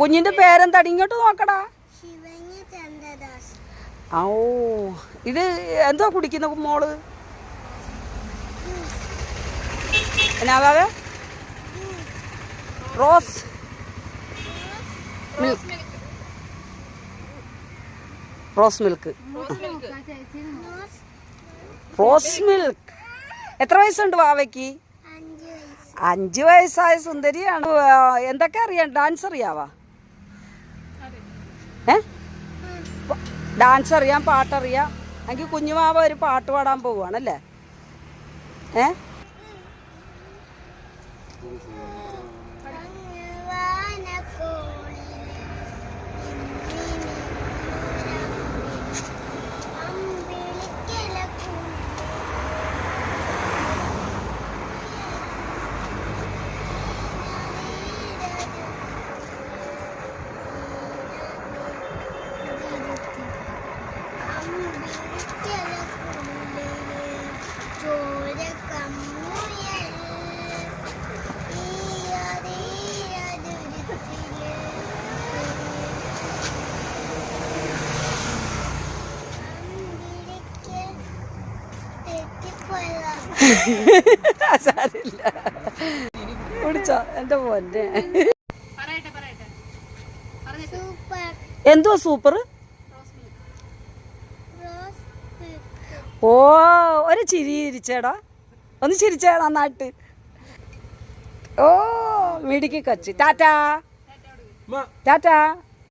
കുഞ്ഞിന്റെ പേരെന്താടി ഇങ്ങോട്ട് നോക്കടാ. ഓ ഇത് എന്തോ കുടിക്കുന്ന മോൾ? എന്നാ rose milk. Rose milk. Rose milk. എത്ര വയസ്സുണ്ട് വാവയ്ക്ക്? അഞ്ച് വയസ്സ് അഞ്ച് വയസ്സായ സുന്ദരിയാണ്. എന്തൊക്കെ അറിയാം? ഡാൻസ് അറിയാവാ? ഏ? ഡാൻസ് അറിയാം പാട്ടറിയാം എനിക്ക് കുഞ്ഞുമാവ ഒരു പാട്ട് പാടാൻ പോവുകയാണല്ലേ? ഏ ചോര കമ്മുയൽ സാരില്ല. കുടിച്ചോ എന്റെ പൊന്നെ സൂപ്പർ. എന്തുവാ സൂപ്പർ? ഓ ഒരു ചിരി ചിരിച്ചേടാ ഒന്ന് ചിരിച്ചേടാ നാട്ട്. ഓ മിടുക്കി കച്ചി. ടാറ്റാ. ടാറ്റാ.